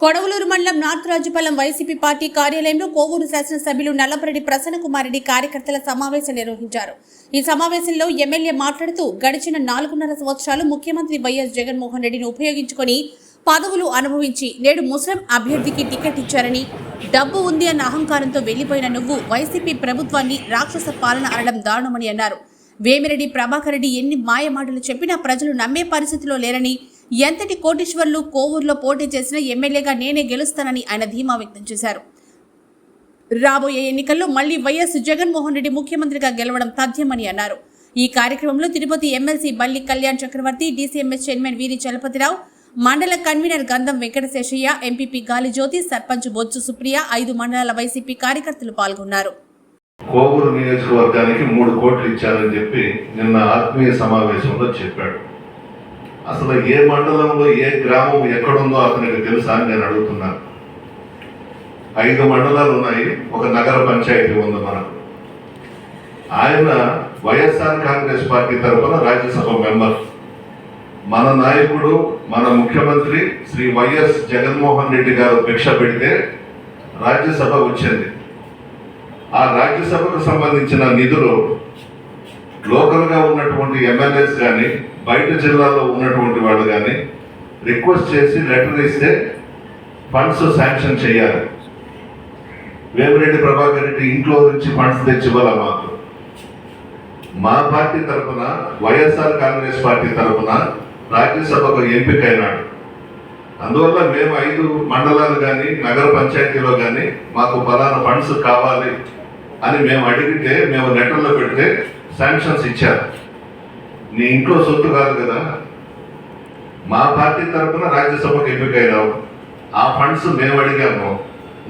కొడవలూరు మండలం north Rajupalem YCP party కార్యాలయంలో కోవూరు శాసనసభ్యులు నల్లపరెడ్డి ప్రసన్నకుమారెడ్డి కార్యకర్తల సమావేశం నిర్వహించారు. ఈ సమావేశంలో ఎమ్మెల్యే మాట్లాడుతూ గడిచిన నాలుగున్నర సంవత్సరాలు ముఖ్యమంత్రి వైఎస్ జగన్మోహన్ రెడ్డిని ఉపయోగించుకొని పదవులు అనుభవించి నేడు ముస్లిం అభ్యర్థికి టికెట్ ఇచ్చారని డబ్బు ఉంది అన్న అహంకారంతో వెళ్ళిపోయిన నువ్వు వైసీపీ ప్రభుత్వాన్ని రాక్షస పాలన అనడం దారుణమని అన్నారు. వేమిరెడ్డి ప్రభాకర్ రెడ్డి ఎన్ని మాయ మాటలు చెప్పినా ప్రజలు నమ్మే పరిస్థితిలో లేరని ఎంతటి కోటీశ్వర్లు కోవూరులో పోటీ చేసినా ఎమ్మెల్యేగా నేనే గెలుస్తానని ఆయన ధీమా వ్యక్తం చేశారు. రాబోయే ఎన్నికల్లో మళ్ళీ వైఎస్ జగన్మోహన్ రెడ్డి ముఖ్యమంత్రిగా గెలవడం తథ్యమని అన్నారు. ఈ కార్యక్రమంలో తిరుపతి ఎమ్మెల్సీ బల్లి కళ్యాణ్ చక్రవర్తి డీసీఎంఎస్ చైర్మన్ వీరి చలపతిరావు మండల కన్వీనర్ గంధం వెంకటశేషయ్య ఎంపీపీ గాలిజ్యోతి సర్పంచ్ బొత్సు సుప్రియ ఐదు మండలాల వైసీపీ కార్యకర్తలు పాల్గొన్నారు. కోవూరు నియోజకవర్గానికి మూడు కోట్లు ఇచ్చారని చెప్పి నిన్న ఆత్మీయ సమావేశంలో చెప్పాడు. అసలు ఏ మండలంలో ఏ గ్రామం ఎక్కడుందో అతనికి తెలుసా అని నేను అడుగుతున్నాను. ఐదు మండలాలు ఉన్నాయి ఒక నగర పంచాయతీ ఉంది మనకు. ఆయన వైఎస్ఆర్ కాంగ్రెస్ పార్టీ తరఫున రాజ్యసభ మెంబర్. మన నాయకుడు మన ముఖ్యమంత్రి శ్రీ వైఎస్ జగన్మోహన్ రెడ్డి గారు భిక్ష పెడితే రాజ్యసభ వచ్చింది. ఆ రాజ్యసభకు సంబంధించిన నిధులు లోకల్గా ఉన్నటువంటి ఎమ్మెల్యేస్ కానీ బయట జిల్లాలో ఉన్నటువంటి వాళ్ళు కానీ రిక్వెస్ట్ చేసి లెటర్ ఇస్తే ఫండ్స్ శాంక్షన్ చేయాలి. వేమిరెడ్డి ప్రభాకర్ రెడ్డి ఇంట్లో నుంచి ఫండ్స్ తెచ్చివ్వాల మాకు? మా పార్టీ తరఫున వైఎస్ఆర్ కాంగ్రెస్ పార్టీ తరఫున రాజ్యసభకు ఎంపికైనాడు. అందువల్ల మేము ఐదు మండలాలు కానీ నగర పంచాయతీలో కానీ మాకు ఫలానా ఫండ్స్ కావాలి అని మేము అడిగితే మేము లెటర్లో పెడితే శాంక్షన్స్ ఇచ్చారు. నీ ఇంట్లో సొత్తు కాదు కదా. మా పార్టీ తరఫున రాజ్యసభకు ఎంపికైనావు ఆ ఫండ్స్ మేము అడిగాము.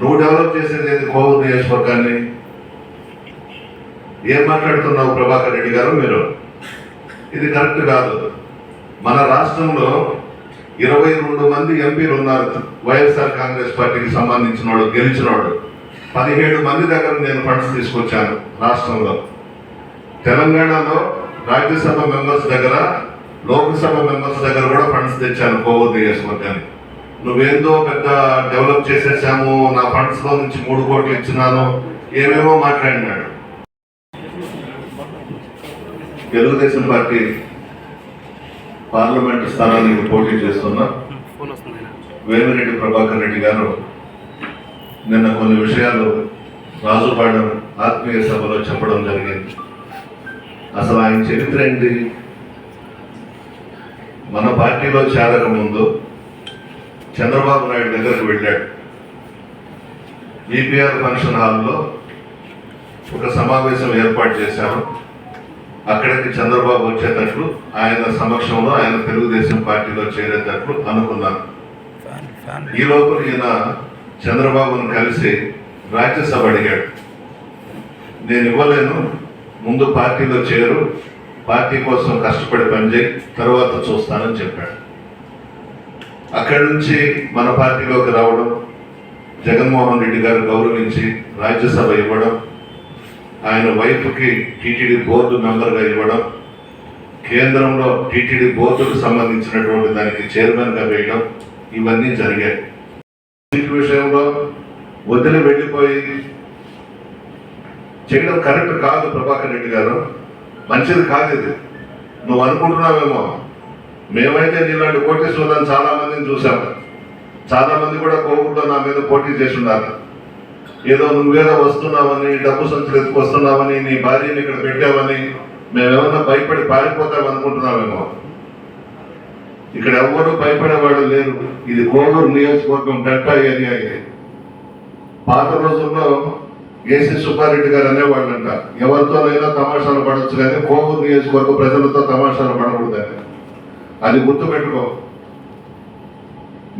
నువ్వు డెవలప్ చేసేది ఏది కోవూరు నియోజకవర్గాన్ని? ఏం మాట్లాడుతున్నావు ప్రభాకర్ రెడ్డి గారు మీరు? ఇది కరెక్ట్ కాదు. మన రాష్ట్రంలో ఇరవై రెండు మంది ఎంపీలు ఉన్నారు. వైఎస్ఆర్ కాంగ్రెస్ పార్టీకి సంబంధించిన వాడు గెలిచినోడు పదిహేడు మంది దగ్గర నేను ఫండ్స్ తీసుకొచ్చాను రాష్ట్రంలో. తెలంగాణలో రాజ్యసభ మెంబర్స్ దగ్గర లోక్సభ మెంబర్స్ దగ్గర కూడా ఫండ్స్ తెచ్చాను కోవూరు నియోజకవర్గానికి. నువ్వేందో పెద్ద డెవలప్ చేసేసాము నా ఫండ్స్లో నుంచి మూడు కోట్లు ఇచ్చినాను ఏమేమో మాట్లాడినాడు తెలుగుదేశం పార్టీ పార్లమెంట్ స్థానానికి పోటీ చేస్తున్న వేమిరెడ్డి ప్రభాకర్ రెడ్డి గారు నిన్న కొన్ని విషయాలు రాజుపాడు ఆత్మీయ సభలో చెప్పడం జరిగింది. అసలు ఆయన చరిత్ర ఏంటి? మన పార్టీలో చేరక ముందు చంద్రబాబు నాయుడు దగ్గరకు వెళ్ళాడు. ఈపీఆర్ ఫంక్షన్ హాల్లో ఒక సమావేశం ఏర్పాటు చేశాము. అక్కడికి చంద్రబాబు వచ్చేటట్లు ఆయన సమక్షంలో ఆయన తెలుగుదేశం పార్టీలో చేరేటట్లు అనుకున్నాను. ఈ లోపల ఈయన చంద్రబాబును కలిసి రాజ్యసభ అడిగాడు. నేను ఇవ్వలేను ముందు పార్టీలో చేరు పార్టీ కోసం కష్టపడి పనిచేయి తర్వాత చూస్తానని చెప్పాడు. అక్కడి నుంచి మన పార్టీలోకి రావడం జగన్మోహన్ రెడ్డి గారు గౌరవించి రాజ్యసభ ఇవ్వడం ఆయన వైఫ్కి టీటీడీ బోర్డు మెంబర్గా ఇవ్వడం కేంద్రంలో టీటీడీ బోర్డుకు సంబంధించినటువంటి దానికి చైర్మన్గా వేయడం ఇవన్నీ జరిగాయి. విషయంలో వదిలి వెళ్ళిపోయి చేయడం కరెక్ట్ కాదు ప్రభాకర్ రెడ్డి గారు. మంచిది కాదు ఇది. నువ్వు అనుకుంటున్నావేమో. మేమైతే నీలాంటి కోటేశ్వరులను చాలా మందిని చూసాము చాలా మంది కూడా కోవుతో నా మీద పోటీ చేసి ఉన్నారు. ఏదో నువ్వేదో వస్తున్నావని డబ్బు సంచులు ఎత్తుకొస్తున్నావని నీ భార్యని ఇక్కడ పెట్టావని మేమేమన్నా భయపడి పారిపోతాం అనుకుంటున్నామేమో ఇక్కడ ఎవరు భయపడేవాడు లేరు. ఇది కోవూరు నియోజకవర్గం డెల్టా ఏరియా ఇది పాత రోజుల్లో ఏసీ సుబ్బారెడ్డి గారు అనేవాళ్ళంట ఎవరితోనైనా తమాషాలు పడవచ్చు కానీ కోవూరు నియోజకవర్గ ప్రజలతో తమాషాలు పడకూడదని అది గుర్తుపెట్టుకో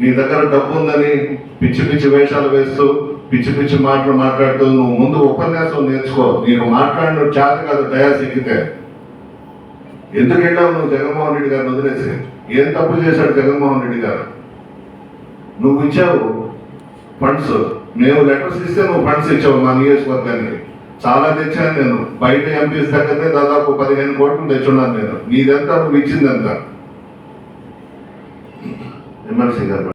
నీ దగ్గర డబ్బు ఉందని పిచ్చి పిచ్చి వేషాలు వేస్తూ పిచ్చి పిచ్చి మాటలు మాట్లాడుతూ నువ్వు ముందు ఉపన్యాసం నేర్చుకో. నేను మాట్లాడిన చేత కాదు డయాస్ ఎక్కితే ఎందుకు వెళ్ళావు నువ్వు జగన్మోహన్ రెడ్డి గారిని వదిలేసి? ఏం తప్పు చేశాడు జగన్మోహన్ రెడ్డి గారు? నువ్వు ఇచ్చావు ఫండ్స్. మేము లెటర్స్ ఇస్తే నువ్వు ఫండ్స్ ఇచ్చావు మా నియోజకవర్గానికి. చాలా తెచ్చాను నేను. బయట ఎంపీస్ దగ్గరనే దాదాపు పదిహేను కోట్లు తెచ్చున్నాను నేను. నీదంతా నువ్వు ఇచ్చిందంతా. ఎమ్మెల్సీ గారు